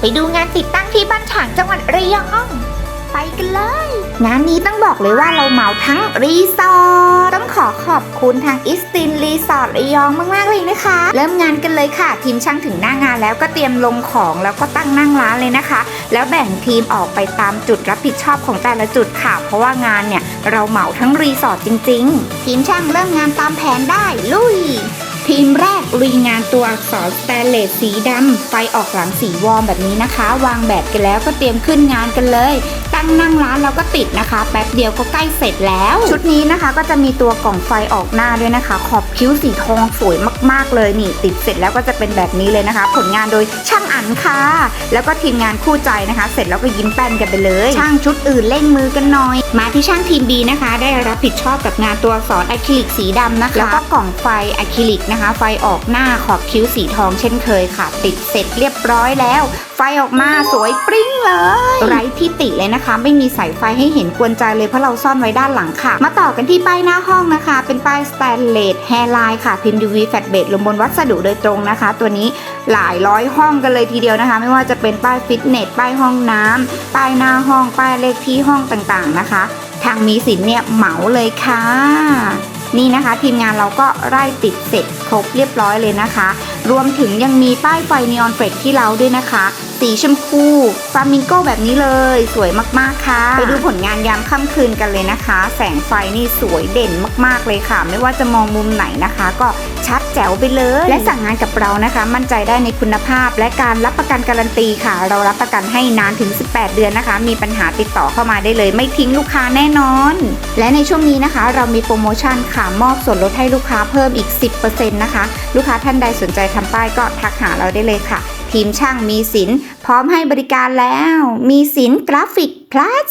ไปดูงานติดตั้งที่บ้านฉางจังหวัดระยอง ไปกันเลย งานนี้ต้องบอกเลยว่าเราเหมาทั้งรีสอร์ทต้องขอขอบคุณทางอิสตินรีสอร์ทระยองมากๆเลยนะคะ เริ่มงานกันเลยค่ะ ทีมช่างถึงหน้างานแล้วก็เตรียมลงของแล้วก็ตั้งนั่งร้านเลยนะคะ แล้วแบ่งทีมออกไปตามจุดรับผิดชอบของแต่ละจุดค่ะ เพราะว่างานเนี่ยเราเหมาทั้งรีสอร์ทจริง ๆ ทีมช่างเริ่มงานตามแผนได้ลุย ทีมแรกลุยงานตัวอักษรสแตนเลสสีดำไฟออกหลังสีวอร์มแบบนี้นะคะ วางแบบกันแล้วก็เตรียมขึ้นงานกันเลย ตั้งนั่งร้านเราก็ติดนะคะ แป๊บเดียวก็ใกล้เสร็จแล้ว ชุดนี้นะคะก็จะมีตัวกล่องไฟออกหน้าด้วยนะคะ ขอบคิ้วสีทองสวยมาก ๆ เลยนี่ ติดเสร็จแล้วก็จะเป็นแบบนี้เลยนะคะ ผลงานโดยช่างอันค่ะ แล้วก็ทีมงานคู่ใจนะคะ เสร็จแล้วก็ยิ้มแป้นกันไปเลย ช่างชุดอื่นเร่งมือกันหน่อย มาที่ช่างทีม B นะคะ ได้รับผิดชอบกับงานตัวอักษรอะคริลิกสีดำนะคะ แล้วก็กล่องไฟอะคริลิกนะคะ ไฟออกหน้าขอบคิ้วสีทองเช่นเคยค่ะ ติดเสร็จเรียบร้อยแล้ว ไฟออกมาสวยปริ้งเลย ไร้ที่ติเลยนะคะไม่มีสายไฟให้เห็นกวนใจเลยเพราะเราซ่อนไว้ด้านหลังค่ะ มาต่อกันที่ป้ายหน้าห้องนะคะ เป็นป้ายสแตนเลสแฮร์ไลน์ค่ะพิมพ์ UV แฟลตเบดลงบนวัสดุโดยตรงนะคะ ตัวนี้หลายร้อยห้องกันเลยทีเดียวนะคะ ไม่ว่าจะเป็นป้ายฟิตเนสป้ายห้องน้ำป้ายหน้าห้อง ป้ายเลขที่ห้องต่างๆนะคะ ทางมีสินเนี่ยเหมาเลยค่ะนี่นะคะ ทีมงานเราก็ไล่ติดเสร็จครบเรียบร้อยเลยนะคะ รวมถึงยังมีป้ายไฟนีออนเฟรกที่เราด้วยนะคะ สีชมพูฟามิงโกแบบนี้เลย สวยมากๆค่ะ ไปดูผลงานยามค่ำคืนกันเลยนะคะ แสงไฟนี่สวยเด่นมาก ๆเลยค่ะ ไม่ว่าจะมองมุมไหนนะคะ ก็ชัดแจ๋วไปเลย และสั่งงานกับเรานะคะ มั่นใจได้ในคุณภาพ และการรับประกันการันตีค่ะ เรารับประกันให้นานถึง 18 เดือนนะคะ มีปัญหาติดต่อเข้ามาได้เลย ไม่ทิ้งลูกค้าแน่นอน และในช่วงนี้นะคะ เรามีโปรโมชั่นค่ะมอบส่วนลดให้ลูกค้าเพิ่มอีก 10%นะคะ ลูกค้าท่านใดสนใจทำป้ายก็ทักหาเราได้เลยค่ะ ทีมช่างมีสินพร้อมให้บริการแล้ว มีสินกราฟิกพลัส